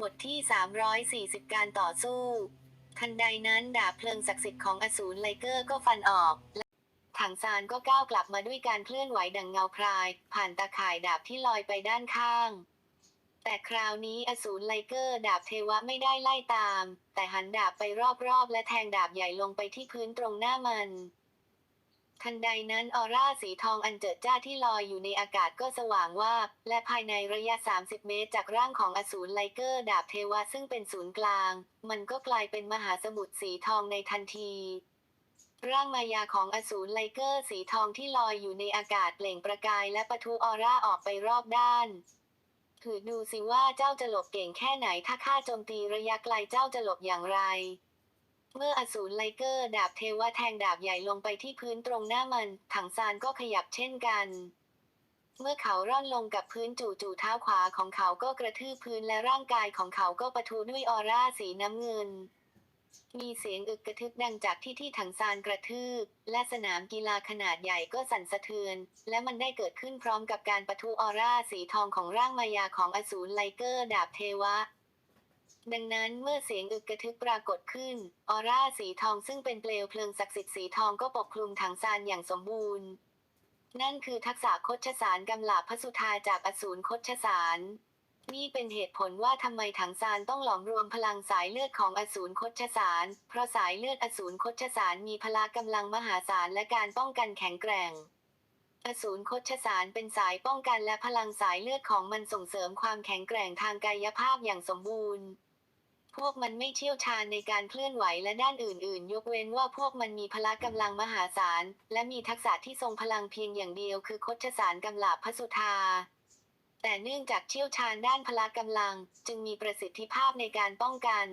บทที่ 340 การต่อสู้ ทันใดนั้นดาบเพลิงศักดิ์สิทธิ์ของอสูรไลเกอร์ก็ฟันออกถังซานก็ก้าวกลับมาด้วยการเคลื่อนไหวดังเงาพราย ผ่านตาข่ายดาบที่ลอยไปด้านข้าง แต่คราวนี้อสูรไลเกอร์ดาบเทวะไม่ได้ไล่ตาม แต่หันดาบไปรอบๆ และแทงดาบใหญ่ลงไปที่พื้นตรงหน้ามัน ทันใดนั้นออร่าสีทองอันเจิดจ้าที่ลอยอยู่ในอากาศก็สว่างวาบและภายในระยะ 30 เมตร จากร่างของอสูรไลเกอร์ดาบเทวะซึ่งเป็นศูนย์กลาง มันก็กลายเป็นมหาสมุทรสีทองในทันทีร่างมายาของอสูรไลเกอร์สีทองที่ลอยอยู่ในอากาศเปล่งประกายและปะทุออร่าออกไปรอบด้านถือดูสิว่าเจ้าจะหลบเก่งแค่ไหนถ้าข้าโจมตีระยะไกลเจ้าจะหลบอย่างไร เมื่ออสูรไลเกอร์ดาบเทวะแทงดาบใหญ่ลงไปที่พื้นตรงหน้ามัน ถังซานก็ขยับเช่นกัน เมื่อเขาร่อนลงกับพื้นจู่ๆเท้าขวาของเขาก็กระทืบพื้นและร่างกายของเขาก็ปะทุด้วยออร่าสีน้ำเงิน มีเสียงอึกกระทึกดังจากที่ที่ถังซานกระทืบ และสนามกีฬาขนาดใหญ่ก็สั่นสะเทือน และมันได้เกิดขึ้นพร้อมกับการปะทุออร่าสีทองของร่างมายาของอสูรไลเกอร์ดาบเทวะ ดังนั้นเมื่อเสียงอึกกระทึกปรากฏขึ้น ออร่าสีทองซึ่งเป็นเปลวเพลิงศักดิ์สิทธิ์สีทองก็ปกคลุมถังซานอย่างสมบูรณ์ นั่นคือทักษะคดชสารกำลาพระสุธาจากอสูรคดชสาร นี่เป็นเหตุผลว่าทำไมถังซานต้องหลอมรวมพลังสายเลือดของอสูรคดชสาร เพราะสายเลือดอสูรคดชสารมีพละกำลังมหาศาลและการป้องกันแข็งแกร่งอสูรคดชสารเป็นสายป้องกันและพลังสายเลือดของมันส่งเสริมความแข็งแกร่งทางกายภาพอย่างสมบูรณ์ พวกมันไม่เชี่ยวชาญในการเคลื่อนไหวและด้านอื่นๆ ยกเว้นว่าพวกมันมีพละกำลังมหาศาล และมีทักษะที่ทรงพลังเพียงอย่างเดียวคือคชสารกำลาพสุธา แต่เนื่องจากเชี่ยวชาญด้านพละกำลัง จึงมีประสิทธิภาพในการป้องกัน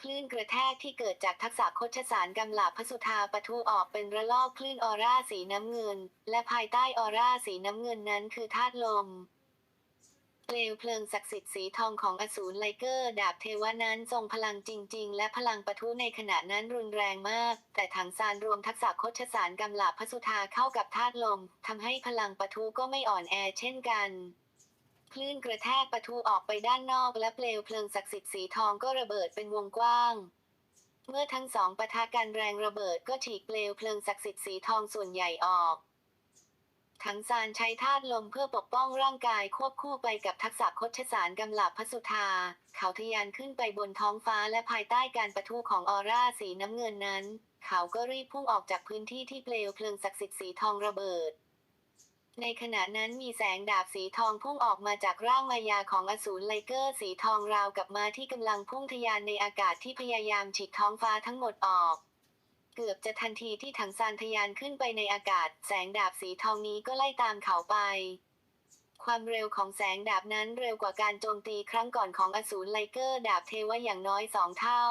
คลื่นกระแทกที่เกิดจากทักษะคชสารกำลาพสุธาปะทุออกเป็นระลอกคลื่นออร่าสีน้ำเงิน และภายใต้ออร่าสีน้ำเงินนั้นคือธาตุลม เปลวเพลิงศักดิ์สิทธิ์สีทองของอสูรไลเกอร์ ดาบเทวะนั้นทรงพลังจริง ๆ และพลังปะทุในขณะนั้นรุนแรงมาก แต่ถังซานรวมทักษะโคชสารกำลาบพสุธาเข้ากับธาตุลมทำให้พลังปะทุก็ไม่อ่อนแอเช่นกันคลื่นกระแทกปะทุออกไปด้านนอกและเปลวเพลิงศักดิ์สิทธิ์สีทองก็ระเบิดเป็นวงกว้าง เมื่อทั้งสองปะทะกันแรงระเบิดก็ฉีกเปลวเพลิงศักดิ์สิทธิ์สีทองส่วนใหญ่ออก ถังซานใช้ธาตุลมเพื่อปกป้องร่างกายควบคู่ไปกับทักษะคดชสารกำลาบพสุธา เขาทะยานขึ้นไปบนท้องฟ้าและภายใต้การประทุของออร่าสีน้ำเงินนั้น เขาก็รีบพุ่งออกจากพื้นที่ที่เปลวเพลิงศักดิ์สิทธิ์สีทองระเบิด ในขณะนั้นมีแสงดาบสีทองพุ่งออกมาจากร่างมายาของอสูรไลเกอร์สีทองราวกับมาที่กำลังพุ่งทะยานในอากาศที่พยายามฉีกท้องฟ้าทั้งหมดออก เกือบจะทันทีที่ถังซานทะยานขึ้นไปในอากาศ แสงดาบสีทองนี้ก็ไล่ตามเขาไป ความเร็วของแสงดาบนั้นเร็วกว่าการโจมตีครั้งก่อนของอสูรไลเกอร์ดาบเทวะอย่างน้อยสองเท่า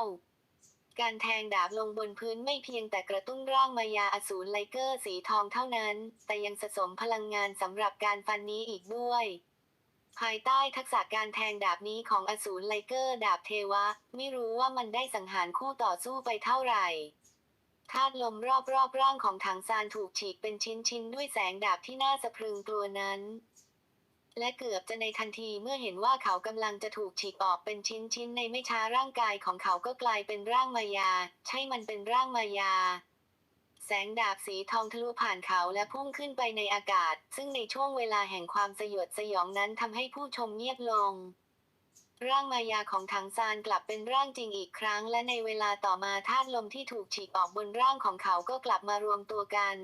การแทงดาบลงบนพื้นไม่เพียงแต่กระตุ้นร่างมายาอสูรไลเกอร์สีทองเท่านั้น แต่ยังสะสมพลังงานสำหรับการฟันนี้อีกด้วยภายใต้ทักษะการแทงดาบนี้ของอสูรไลเกอร์ดาบเทวะ ไม่รู้ว่ามันได้สังหารคู่ต่อสู้ไปเท่าไหร่ ธาตุลมรอบรอบร่างของถังซานถูกฉีกเป็นชิ้นๆด้วยแสงดาบที่น่าสะพรึงกลัวนั้น และเกือบจะในทันทีเมื่อเห็นว่าเขากำลังจะถูกฉีกออกเป็นชิ้นๆในไม่ช้าร่างกายของเขาก็กลายเป็นร่างมายา ใช่มันเป็นร่างมายาแสงดาบสีทองทะลุผ่านเขาและพุ่งขึ้นไปในอากาศ ซึ่งในช่วงเวลาแห่งความสยดสยองนั้นทำให้ผู้ชมเงียบลง ร่างมายาของถังซานกลับเป็นร่างจริงอีกครั้ง และในเวลาต่อมาธาตุลมที่ถูกฉีกออกบนร่างของเขาก็กลับมารวมตัวกัน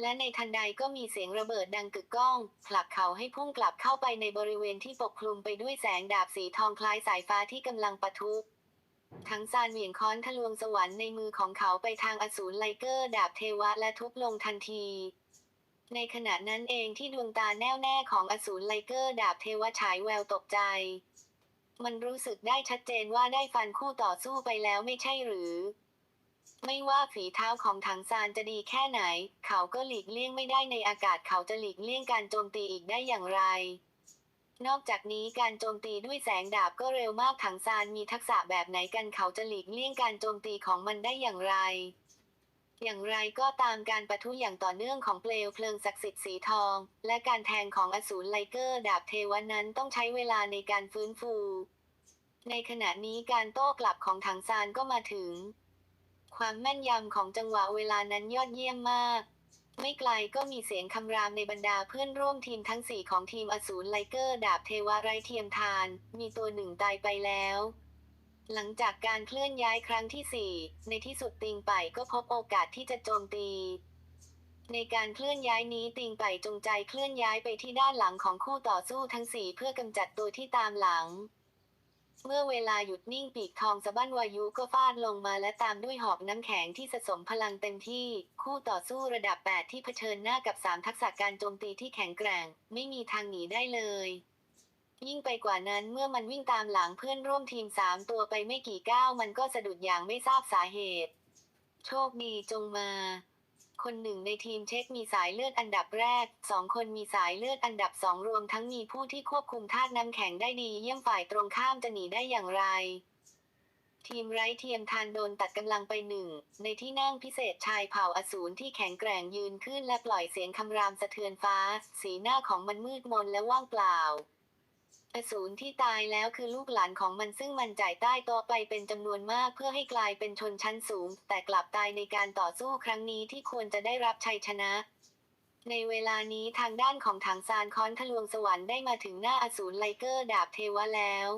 และในทันใดก็มีเสียงระเบิดดังกึกก้อง ผลักเขาให้พุ่งกลับเข้าไปในบริเวณที่ปกคลุมไปด้วยแสงดาบสีทองคล้ายสายฟ้าที่กำลังปะทุทั้งซานเหวี่ยงค้อนทะลวงสวรรค์ในมือของเขาไปทางอสูรไลเกอร์ดาบเทวะและทุบลงทันที ในขณะนั้นเองที่ดวงตาแน่วแน่ของอสูรไลเกอร์ดาบเทวะฉายแววตกใจ มันรู้สึกได้ชัดเจนว่าได้ฟันคู่ต่อสู้ไปแล้วไม่ใช่หรือ ไม่ว่าฝีเท้าของถังซานจะดีแค่ไหน เขาก็หลีกเลี่ยงไม่ได้ในอากาศเขาจะหลีกเลี่ยงการโจมตีอีกได้อย่างไร นอกจากนี้การโจมตีด้วยแสงดาบก็เร็วมากถังซานมีทักษะแบบไหนกันเขาจะหลีกเลี่ยงการโจมตีของมันได้อย่างไร อย่างไรก็ตามการประทุอย่างต่อเนื่องของเปลวเพลิงศักดิ์สิทธิ์สีทอง และการแทงของอสูรไลเกอร์ดาบเทวนั้นต้องใช้เวลาในการฟื้นฟู ในขณะนี้การโต้กลับของถังซานก็มาถึง ความแม่นยำของจังหวะเวลานั้นยอดเยี่ยมมาก ไม่ไกลก็มีเสียงคำรามในบรรดาเพื่อนร่วมทีมทั้งสี่ของทีมอสูรไลเกอร์ดาบเทวะไรเทียมทาน มีตัวหนึ่งตายไปแล้ว หลังจากการเคลื่อนย้ายครั้งที่ 4 ในที่สุดติงไปก็พบโอกาสที่จะโจมตี ในการเคลื่อนย้ายนี้ติงไปจงใจเคลื่อนย้ายไปที่ด้านหลังของคู่ต่อสู้ทั้งสี่เพื่อกำจัดตัวที่ตามหลัง เมื่อเวลาหยุดนิ่งปีกทองสะบั้นวายุก็ฟาดลงมาและตามด้วยหอกน้ำแข็งที่สะสมพลังเต็มที่ คู่ต่อสู้ระดับ 8 ที่เผชิญหน้ากับ 3 ทักษะการโจมตีที่แข็งแกร่ง ไม่มีทางหนีได้เลย ยิ่งไปกว่านั้นเมื่อมันวิ่งตามหลังเพื่อนร่วมทีมสามตัวไปไม่กี่ก้าวมันก็สะดุดอย่างไม่ทราบสาเหตุ โชคดีจงมา คนหนึ่งในทีมเช็คมีสายเลือดอันดับแรก สองคนมีสายเลือดอันดับสองรวมทั้งมีผู้ที่ควบคุมธาตุน้ำแข็งได้ดีเยี่ยมฝ่ายตรงข้ามจะหนีได้อย่างไร ทีมไร้เทียมทานโดนตัดกำลังไปหนึ่ง ในที่นั่งพิเศษชายเผ่าอสูรที่แข็งแกร่งยืนขึ้นและปล่อยเสียงคำรามสะเทือนฟ้า สีหน้าของมันมืดมนและว่างเปล่า อสูรที่ตายแล้วคือลูกหลานของมันซึ่งมันจ่ายใต้โต๊ะไปเป็นจำนวนมากเพื่อให้กลายเป็นชนชั้นสูง แต่กลับตายในการต่อสู้ครั้งนี้ที่ควรจะได้รับชัยชนะ ในเวลานี้ทางด้านของถังซานค้อนทะลวงสวรรค์ได้มาถึงหน้าอสูรไลเกอร์ดาบเทวะแล้ว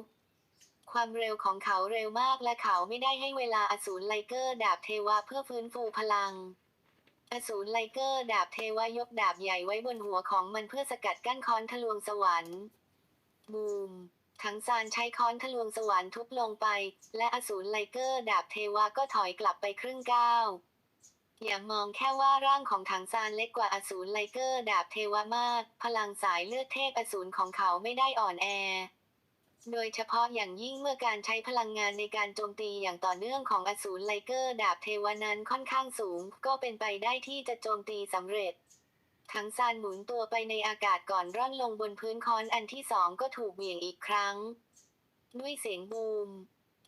ความเร็วของเขาเร็วมากและเขาไม่ได้ให้เวลาอสูรไลเกอร์ดาบเทวะเพื่อฟื้นฟูพลังอสูรไลเกอร์ดาบเทวะยกดาบใหญ่ไว้บนหัวของมันเพื่อสกัดกั้นค้อนทะลวงสวรรค์ บูมถังซานใช้ค้อนทะลวงสวรรค์ทุบลงไป และอสูรไลเกอร์ดาบเทวะก็ถอยกลับไปครึ่งก้าวอย่ามองแค่ว่าร่างของถังซานเล็กกว่าอสูรไลเกอร์ดาบเทวะมาก พลังสายเลือดเทพอสูรของเขาไม่ได้อ่อนแอ โดยเฉพาะอย่างยิ่งเมื่อการใช้พลังงานในการโจมตีอย่างต่อเนื่องของอสูรไลเกอร์ดาบเทวะนั้นค่อนข้างสูง ก็เป็นไปได้ที่จะโจมตีสำเร็จ ทั้งซานหมุนตัวไปในอากาศก่อนร่อนลงบนพื้นค้อนอันที่สองก็ถูกเหวี่ยงอีกครั้ง ด้วยเสียงบูม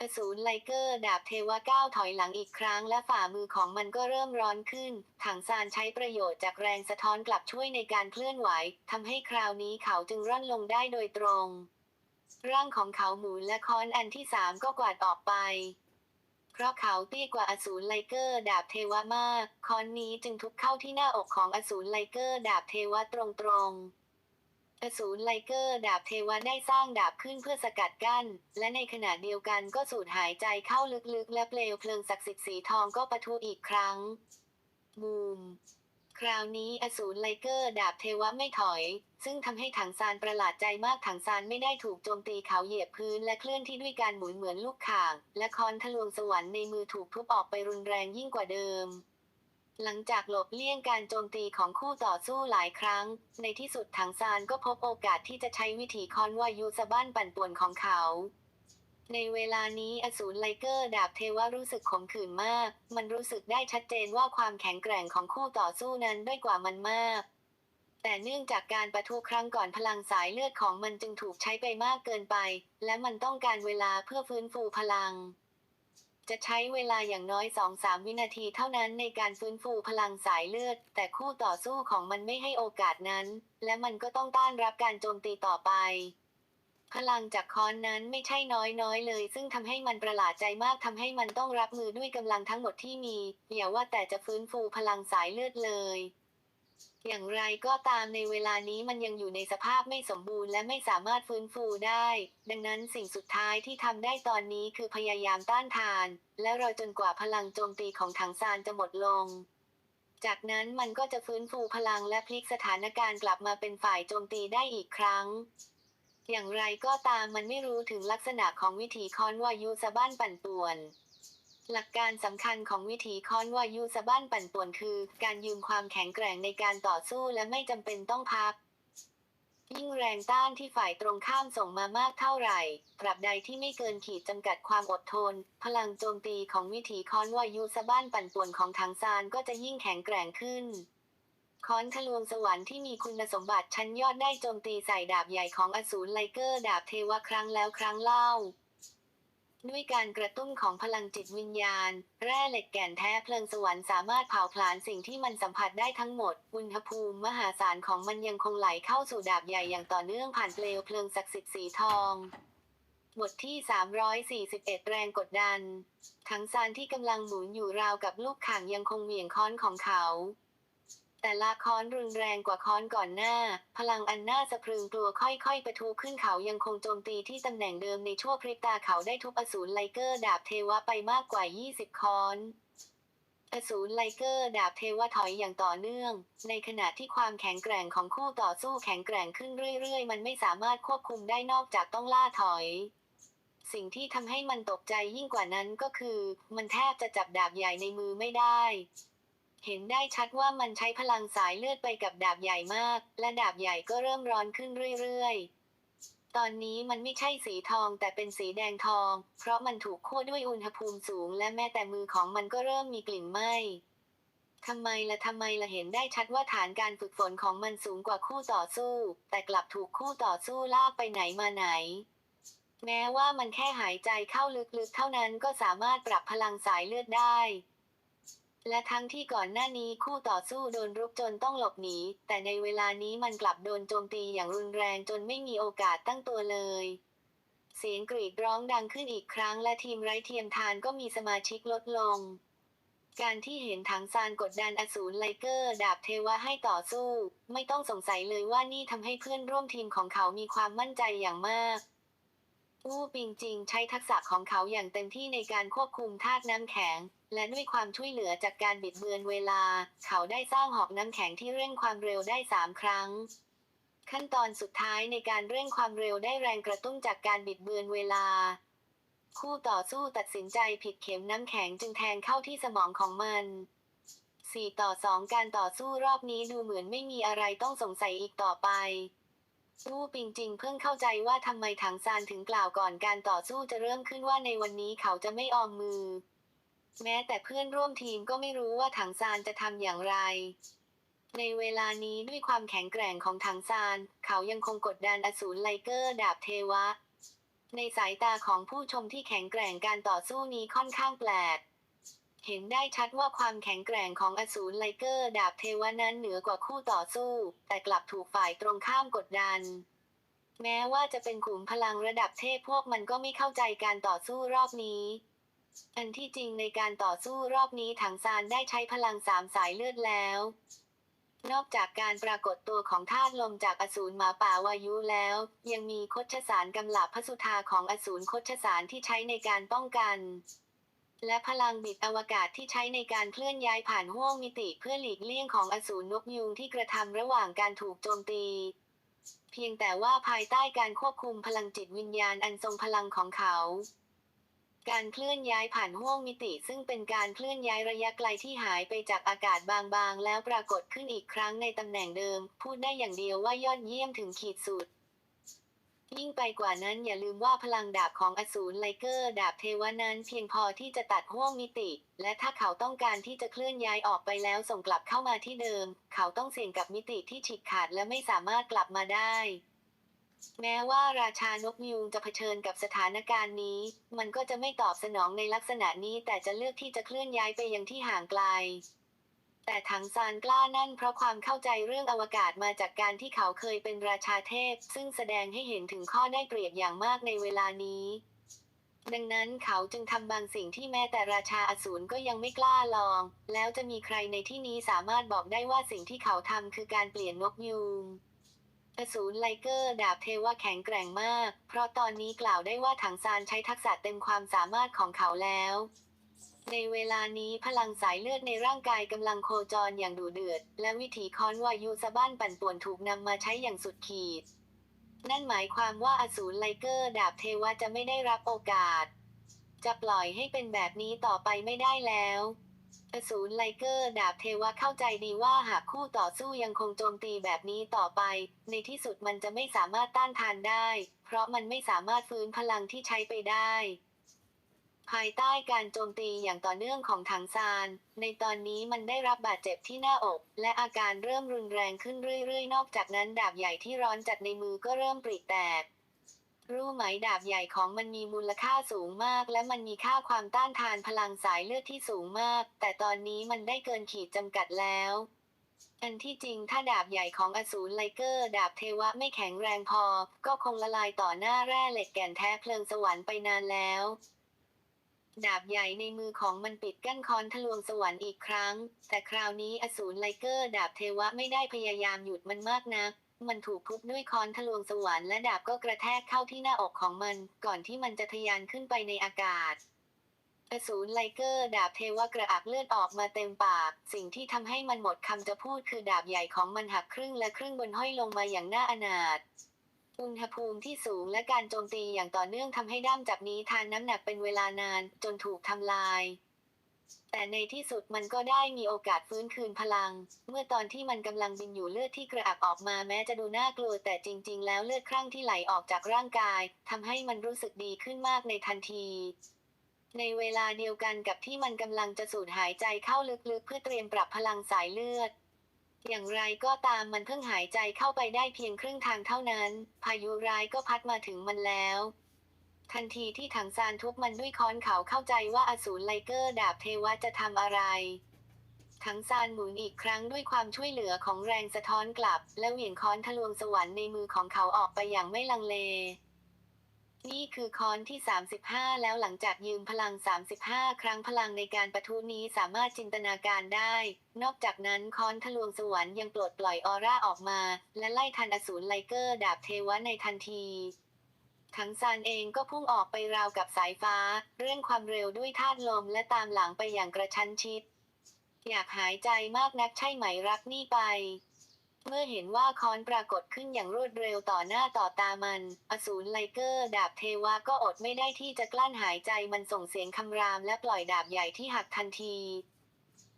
อสูรไลเกอร์ดาบเทวะก้าวถอยหลังอีกครั้งและฝ่ามือของมันก็เริ่มร้อนขึ้น ถังซานใช้ประโยชน์จากแรงสะท้อนกลับช่วยในการเคลื่อนไหวทำให้คราวนี้เขาจึงร่อนลงได้โดยตรง ร่างของเขาหมุนและค้อนอันที่สามก็กวาดออกไป เพราะเขาเตี้ยกว่าอสูรไลเกอร์ดาบเทวะมากค้อนนี้จึงทุบเข้าที่หน้าอกของอสูรไลเกอร์ดาบเทวะตรงๆอสูรไลเกอร์ดาบเทวะได้สร้างดาบขึ้นเพื่อสกัดกั้น และในขณะเดียวกันก็สูดหายใจเข้าลึกๆ และเปลวเพลิงศักดิ์สิทธิ์สีทองก็ปะทุอีกครั้ง บูม คราวนี้อสูรไลเกอร์ดาบเทวะไม่ถอย ซึ่งทำให้ถังซานประหลาดใจมากถังซานไม่ได้ถูกโจมตีเขาเหยียบพื้นและเคลื่อนที่ด้วยการหมุนเหมือนลูกข่าง และคอนทะลวงสวรรค์ในมือถูกทุบออกไปรุนแรงยิ่งกว่าเดิมหลังจากหลบเลี่ยงการโจมตีของคู่ต่อสู้หลายครั้ง ในที่สุดถังซานก็พบโอกาสที่จะใช้วิธีคอนวายุสะบ้านปั่นป่วนของเขา ในเวลานี้อสูรไลเกอร์ดาบเทวะรู้สึกขมขื่นมาก มันรู้สึกได้ชัดเจนว่าความแข็งแกร่งของคู่ต่อสู้นั้นด้อยกว่ามันมาก แต่เนื่องจากการประทุครั้งก่อนพลังสายเลือดของมันจึงถูกใช้ไปมากเกินไป และมันต้องการเวลาเพื่อฟื้นฟูพลัง จะใช้เวลาอย่างน้อย 2-3 วินาทีเท่านั้นในการฟื้นฟูพลังสายเลือด แต่คู่ต่อสู้ของมันไม่ให้โอกาสนั้น และมันก็ต้องต้านรับการโจมตีต่อไป พลังจากค้อนนั้นไม่ใช่น้อยๆเลย ซึ่งทำให้มันประหลาดใจมากทำให้มันต้องรับมือด้วยกำลังทั้งหมดที่มีอย่าว่าแต่จะฟื้นฟูพลังสายเลือดเลย อย่างไรก็ตามในเวลานี้มันยังอยู่ในสภาพไม่สมบูรณ์และไม่สามารถฟื้นฟูได้ ดังนั้นสิ่งสุดท้ายที่ทำได้ตอนนี้คือพยายามต้านทาน และรอจนกว่าพลังโจมตีของถังซานจะหมดลง จากนั้นมันก็จะฟื้นฟูพลังและพลิกสถานการณ์กลับมาเป็นฝ่ายโจมตีได้อีกครั้ง อย่างไรก็ตามมันไม่รู้ถึงลักษณะของวิธีค้อนวายุสะบ้านปั่นป่วน หลักการสำคัญของวิธีค้อนวายุสะบ้านปั่นป่วนคือ การยืมความแข็งแกร่งในการต่อสู้และไม่จำเป็นต้องพักยิ่งแรงต้านที่ฝ่ายตรงข้ามส่งมามากเท่าไหร่ ตราบใดที่ไม่เกินขีดจำกัดความอดทน พลังโจมตีของวิถีค้อนวายุสะบ้านปั่นป่วนของทางซานก็จะยิ่งแข็งแกร่งขึ้นค้อนทะลวงสวรรค์ที่มีคุณสมบัติชั้นยอดได้โจมตีใส่ดาบใหญ่ของอสูรไลเกอร์ดาบเทวะครั้งแล้วครั้งเล่า ด้วยการกระตุ้นของพลังจิตวิญญาณ แร่เหล็กแก่นแท้เพลิงสวรรค์สามารถเผาผลาญสิ่งที่มันสัมผัสได้ทั้งหมด อุณหภูมิมหาศาลของมันยังคงไหลเข้าสู่ดาบใหญ่อย่างต่อเนื่องผ่านเปลวเพลิงศักดิ์สิทธิ์สีทองบทที่ 341 แรงกดดันถังซานที่กำลังหมุนอยู่ราวกับลูกข่างยังคงเหวี่ยงค้อนของเขา แต่ละค้อนรุนแรงกว่าค้อนก่อนหน้า พลังอันน่าสะพรึงกลัวค่อยๆ ประทุขึ้นเขายังคงโจมตีที่ตำแหน่งเดิมในชั่วพริบตาเขาได้ทุบอสูรไลเกอร์ดาบเทวะไปมากกว่า 20 ค้อนอสูรไลเกอร์ดาบเทวะถอยอย่างต่อเนื่อง ในขณะที่ความแข็งแกร่งของคู่ต่อสู้แข็งแกร่งขึ้นเรื่อยๆ มันไม่สามารถควบคุมได้นอกจากต้องล่าถอย สิ่งที่ทำให้มันตกใจยิ่งกว่านั้นก็คือ มันแทบจะจับดาบใหญ่ในมือไม่ได้ เห็นได้ชัดว่ามันใช้พลังสายเลือดไปกับดาบใหญ่มาก และดาบใหญ่ก็เริ่มร้อนขึ้นเรื่อยๆ ตอนนี้มันไม่ใช่สีทองแต่เป็นสีแดงทอง เพราะมันถูกคั่วด้วยอุณหภูมิสูง และแม้แต่มือของมันก็เริ่มมีกลิ่นไหม้ทำไมละทำไมละเห็นได้ชัดว่าฐานการฝึกฝนของมันสูงกว่าคู่ต่อสู้ แต่กลับถูกคู่ต่อสู้ลากไปไหนมาไหน แม้ว่ามันแค่หายใจเข้าลึกๆ เท่านั้นก็สามารถปรับพลังสายเลือดได้ และทั้งที่ก่อนหน้านี้คู่ต่อสู้โดนรุกจนต้องหลบหนี แต่ในเวลานี้มันกลับโดนโจมตีอย่างรุนแรงจนไม่มีโอกาสตั้งตัวเลย เสียงกรีดร้องดังขึ้นอีกครั้ง และทีมไร้เทียมทานก็มีสมาชิกลดลง การที่เห็นถังซานกดดันอสูรไลเกอร์ ดาบเทวะให้ต่อสู้ ไม่ต้องสงสัยเลยว่านี่ทำให้เพื่อนร่วมทีมของเขามีความมั่นใจอย่างมาก อู้ปิงจริงใช้ทักษะของเขาอย่างเต็มที่ในการควบคุมธาตุน้ำแข็ง และด้วยความช่วยเหลือจากการบิดเบือนเวลา เขาได้สร้างหอกน้ำแข็งที่เร่งความเร็วได้สามครั้ง ขั้นตอนสุดท้ายในการเร่งความเร็วได้แรงกระตุ้นจากการบิดเบือนเวลา คู่ต่อสู้ตัดสินใจผิดเข็มน้ำแข็งจึงแทงเข้าที่สมองของมัน4ต่อ2 การต่อสู้รอบนี้ดูเหมือนไม่มีอะไรต้องสงสัยอีกต่อไป วูปิงจิงเพิ่งเข้าใจว่าทำไมถังซานถึงกล่าวก่อนการต่อสู้จะเริ่มขึ้นว่าในวันนี้เขาจะไม่ออมมือ แม้แต่เพื่อนร่วมทีมก็ไม่รู้ว่าถังซานจะทำอย่างไร ในเวลานี้ด้วยความแข็งแกร่งของถังซาน เขายังคงกดดันอสูรไลเกอร์ดาบเทวะ ในสายตาของผู้ชมที่แข็งแกร่งการต่อสู้นี้ค่อนข้างแปลก เห็นได้ชัดว่าความแข็งแกร่งของอสูรไลเกอร์ดาบเทวะนั้นเหนือกว่าคู่ต่อสู้ แต่กลับถูกฝ่ายตรงข้ามกดดัน แม้ว่าจะเป็นขุมพลังระดับเทพพวกมันก็ไม่เข้าใจการต่อสู้รอบนี้ อันที่จริงในการต่อสู้รอบนี้ถังซานได้ใช้พลังสามสายเลือดแล้ว นอกจากการปรากฏตัวของธาตุลมจากอสูรหมาป่าวายุแล้ว ยังมีคชสารกำลับพระสุธาของอสูรคชสารที่ใช้ในการป้องกัน และพลังบิดอวกาศที่ใช้ในการเคลื่อนย้ายผ่านห้วงมิติเพื่อหลีกเลี่ยงของอสูรนกยูงที่กระทำระหว่างการถูกโจมตี เพียงแต่ว่าภายใต้การควบคุมพลังจิตวิญญาณอันทรงพลังของเขา การเคลื่อนย้ายผ่านห้วงมิติ ซึ่งเป็นการเคลื่อนย้ายระยะไกลที่หายไปจากอากาศบางๆ แล้วปรากฏขึ้นอีกครั้งในตำแหน่งเดิม พูดได้อย่างเดียวว่ายอดเยี่ยมถึงขีดสุด ยิ่งไปกว่านั้นอย่าลืมว่าพลังดาบของอสูรไลเกอร์ดาบเทวนั้นเพียงพอที่จะตัดห้วงมิติ และถ้าเขาต้องการที่จะเคลื่อนย้ายออกไปแล้วส่งกลับเข้ามาที่เดิม เขาต้องเสี่ยงกับมิติที่ฉีกขาดและไม่สามารถกลับมาได้ แม้ว่าราชานกยูงจะเผชิญกับสถานการณ์นี้ มันก็จะไม่ตอบสนองในลักษณะนี้แต่จะเลือกที่จะเคลื่อนย้ายไปยังที่ห่างไกล แต่ถังซานกล้านั่นเพราะความเข้าใจเรื่องอวกาศมาจากการที่เขาเคยเป็นราชาเทพ ซึ่งแสดงให้เห็นถึงข้อได้เปรียบอย่างมากในเวลานี้ ดังนั้นเขาจึงทำบางสิ่งที่แม้แต่ราชาอสูรก็ยังไม่กล้าลอง แล้วจะมีใครในที่นี้สามารถบอกได้ว่าสิ่งที่เขาทำคือการเปลี่ยนนกยูงอสูรไลเกอร์ดาบเทวะแข็งแกร่งมาก เพราะตอนนี้กล่าวได้ว่าถังซานใช้ทักษะเต็มความสามารถของเขาแล้ว ในเวลานี้พลังสายเลือดในร่างกายกำลังโคจรอย่างดุเดือด และวิถีค้อนวายุสะบ้านปั่นป่วนถูกนำมาใช้อย่างสุดขีด นั่นหมายความว่าอสูรไลเกอร์ดาบเทวะจะไม่ได้รับโอกาส จะปล่อยให้เป็นแบบนี้ต่อไปไม่ได้แล้วอสูรไลเกอร์ดาบเทวะเข้าใจดีว่าหากคู่ต่อสู้ยังคงโจมตีแบบนี้ต่อไป ในที่สุดมันจะไม่สามารถต้านทานได้ เพราะมันไม่สามารถฟื้นพลังที่ใช้ไปได้ ภายใต้การโจมตีอย่างต่อเนื่องของถังซาน ในตอนนี้มันได้รับบาดเจ็บที่หน้าอก และอาการเริ่มรุนแรงขึ้นเรื่อยๆ นอกจากนั้นดาบใหญ่ที่ร้อนจัดในมือก็เริ่มปริแตก รู้ไหมดาบใหญ่ของมันมีมูลค่าสูงมาก และมันมีค่าความต้านทานพลังสายเลือดที่สูงมาก แต่ตอนนี้มันได้เกินขีดจำกัดแล้วอันที่จริงถ้าดาบใหญ่ของอสูรไลเกอร์ ดาบเทวะไม่แข็งแรงพอ ก็คงละลายต่อหน้าแร่เหล็กแก่นแท้เพลิงสวรรค์ไปนานแล้ว ดาบใหญ่ในมือของมันปิดกั้นคอนทะลวงสวรรค์อีกครั้ง แต่คราวนี้อสูรไลเกอร์ดาบเทวะไม่ได้พยายามหยุดมันมากนัก มันถูกทุบด้วยคอนทะลวงสวรรค์และดาบก็กระแทกเข้าที่หน้าอกของมัน ก่อนที่มันจะทะยานขึ้นไปในอากาศอสูรไลเกอร์ดาบเทวะกระอักเลือดออกมาเต็มปาก สิ่งที่ทำให้มันหมดคำจะพูดคือดาบใหญ่ของมันหักครึ่งและครึ่งบนห้อยลงมาอย่างน่าอนาถ อุณหภูมิที่สูงและการโจมตีอย่างต่อเนื่องทำให้ด้ามจับนี้ทานน้ำหนักเป็นเวลานานจนถูกทำลาย แต่ในที่สุดมันก็ได้มีโอกาสฟื้นคืนพลัง เมื่อตอนที่มันกำลังบินอยู่เลือดที่กระอักออกมาแม้จะดูน่ากลัวแต่จริง ๆ แล้วเลือดครั่งที่ไหลออกจากร่างกายทำให้มันรู้สึกดีขึ้นมากในทันทีในเวลาเดียวกันกับที่มันกำลังจะสูดหายใจเข้าลึกๆ เพื่อเตรียมปรับพลังสายเลือด อย่างไรก็ตามมันเพิ่งหายใจเข้าไปได้เพียงครึ่งทางเท่านั้น พายุร้ายก็พัดมาถึงมันแล้ว ทันทีที่ถังซานทุบมันด้วยค้อนเขาเข้าใจว่าอสูรไลเกอร์ดาบเทวะจะทำอะไร ถังซานหมุนอีกครั้งด้วยความช่วยเหลือของแรงสะท้อนกลับ และเหวี่ยงค้อนทะลวงสวรรค์ในมือของเขาออกไปอย่างไม่ลังเล นี่คือคอนที่ 35 แล้วหลังจากยืมพลัง 35 ครั้งพลังในการประทุนี้สามารถจินตนาการได้ นอกจากนั้นคอนทะลวงสวรรค์ยังปลดปล่อยออร่าออกมา และไล่ทันอสูรไลเกอร์ดาบเทวะในทันทีทั้งซานเองก็พุ่งออกไปราวกับสายฟ้า เรื่องความเร็วด้วยธาตุลมและตามหลังไปอย่างกระชั้นชิด อยากหายใจมากนักใช่ไหมรักนี่ไป เมื่อเห็นว่าคอนปรากฏขึ้นอย่างรวดเร็วต่อหน้าต่อตามัน อสูรไลเกอร์ดาบเทวะก็อดไม่ได้ที่จะกลั้นหายใจมันส่งเสียงคำรามและปล่อยดาบใหญ่ที่หักทันที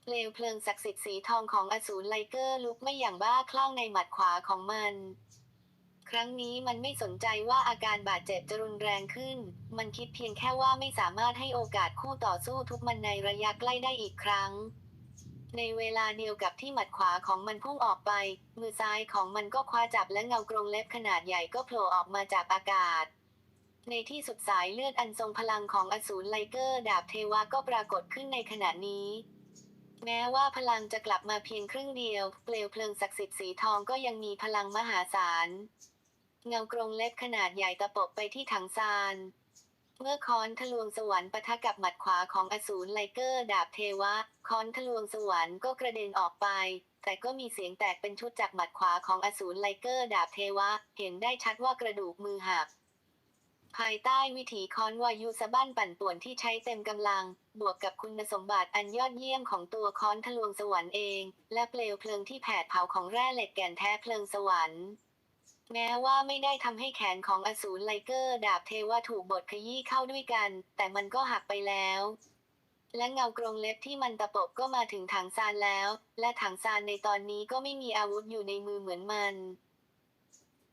เปลวเพลิงศักดิ์สิทธิ์สีทองของอสูรไลเกอร์ลุกไม่อย่างบ้าคลั่งในหมัดขวาของมัน ครั้งนี้มันไม่สนใจว่าอาการบาดเจ็บจะรุนแรงขึ้น มันคิดเพียงแค่ว่าไม่สามารถให้โอกาสคู่ต่อสู้ทุกมันในระยะใกล้ได้อีกครั้ง ในเวลาเดียวกับที่หมัดขวาของมันพุ่งออกไป มือซ้ายของมันก็คว้าจับและเงากรงเล็บขนาดใหญ่ก็โผล่ออกมาจากอากาศ ในที่สุดสายเลือดอันทรงพลังของอสูรไลเกอร์ดาบเทวะก็ปรากฏขึ้นในขณะนี้ แม้ว่าพลังจะกลับมาเพียงครึ่งเดียว เปลวเพลิงศักดิ์สิทธิ์สีทองก็ยังมีพลังมหาศาล เงากรงเล็บขนาดใหญ่ตะปบไปที่ถังซาน เมื่อค้อนทะลวงสวรรค์ปะทะกับหมัดขวาของอสูรไลเกอร์ดาบเทวะ ค้อนทะลวงสวรรค์ก็กระเด็นออกไป แต่ก็มีเสียงแตกเป็นชุดจากหมัดขวาของอสูรไลเกอร์ดาบเทวะ เห็นได้ชัดว่ากระดูกมือหักภายใต้วิถีคอนวายุสะบั้นปั่นป่วนที่ใช้เต็มกำลัง บวกกับคุณสมบัติอันยอดเยี่ยมของตัวคอนทะลวงสวรรค์เอง และเปลวเพลิงที่แผดเผาของแร่เหล็กแก่นแท้เพลิงสวรรค์ แม้ว่าไม่ได้ทำให้แขนของอสูรไลเกอร์ดาบเทวะถูกบดขยี้เข้าด้วยกัน แต่มันก็หักไปแล้ว และเงากรงเล็บที่มันตะปบก็มาถึงถังซานแล้ว และถังซานในตอนนี้ก็ไม่มีอาวุธอยู่ในมือเหมือนมัน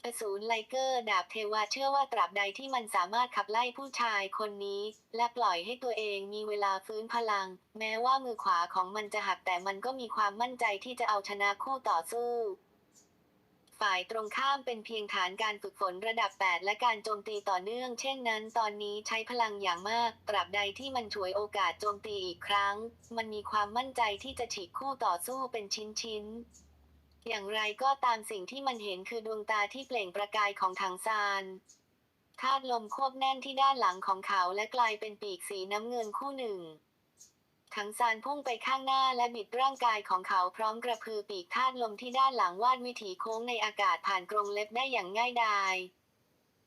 อสูรไลเกอร์ดาบเทวะเชื่อว่าตราบใดที่มันสามารถขับไล่ผู้ชายคนนี้ และปล่อยให้ตัวเองมีเวลาฟื้นพลัง แม้ว่ามือขวาของมันจะหักแต่มันก็มีความมั่นใจที่จะเอาชนะคู่ต่อสู้ ฝ่ายตรงข้ามเป็นเพียงฐานการฝึกฝนระดับ 8 และการโจมตีต่อเนื่อง เช่นนั้น ตอนนี้ใช้พลังอย่างมาก ตราบใดที่มันฉวยโอกาสโจมตีอีกครั้ง มันมีความมั่นใจที่จะฉีกคู่ต่อสู้เป็นชิ้นๆ อย่างไรก็ตามสิ่งที่มันเห็นคือดวงตาที่เปล่งประกายของถังซานธาตุลมควบแน่นที่ด้านหลังของเขาและกลายเป็นปีกสีน้ำเงินคู่หนึ่ง ถังซานพุ่งไปข้างหน้าและบิดร่างกายของเขาพร้อมกระพือปีกธาตุลมที่ด้านหลังวาดวิถีโค้งในอากาศผ่านกรงเล็บได้อย่างง่ายดาย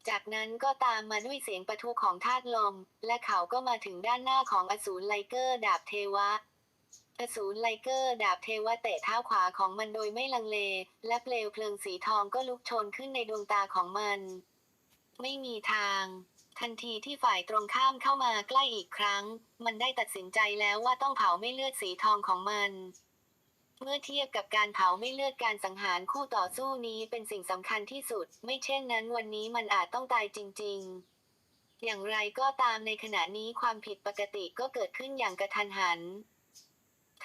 จากนั้นก็ตามมาด้วยเสียงประทุของธาตุลม และเขาก็มาถึงด้านหน้าของอสูรไลเกอร์ดาบเทวะ อสูรไลเกอร์ดาบเทวะเตะเท้าขวาของมันโดยไม่ลังเล และเปลวเพลิงสีทองก็ลุกโชนขึ้นในดวงตาของมัน ไม่มีทาง ทันทีที่ฝ่ายตรงข้ามเข้ามาใกล้อีกครั้ง มันได้ตัดสินใจแล้วว่าต้องเผาไม่เลือดสีทองของมัน เมื่อเทียบกับการเผาไม่เลือดการสังหารคู่ต่อสู้นี้เป็นสิ่งสำคัญที่สุด ไม่เช่นนั้นวันนี้มันอาจต้องตายจริง ๆ อย่างไรก็ตามในขณะนี้ความผิดปกติก็เกิดขึ้นอย่างกระทันหัน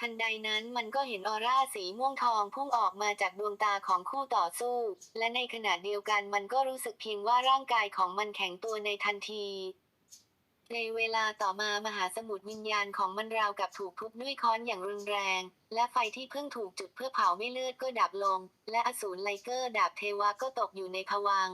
ทันใดนั้นมันก็เห็นออร่าสีม่วงทองพุ่งออกมาจากดวงตาของคู่ต่อสู้ และในขณะเดียวกันมันก็รู้สึกเพียงว่าร่างกายของมันแข็งตัวในทันที ในเวลาต่อมามหาสมุทรวิญญาณของมันราวกับถูกทุบด้วยค้อนอย่างรุนแรง และไฟที่เพิ่งถูกจุดเพื่อเผาไม่เลือดก็ดับลง และอสูรไลเกอร์ดาบเทวะก็ตกอยู่ในภวัง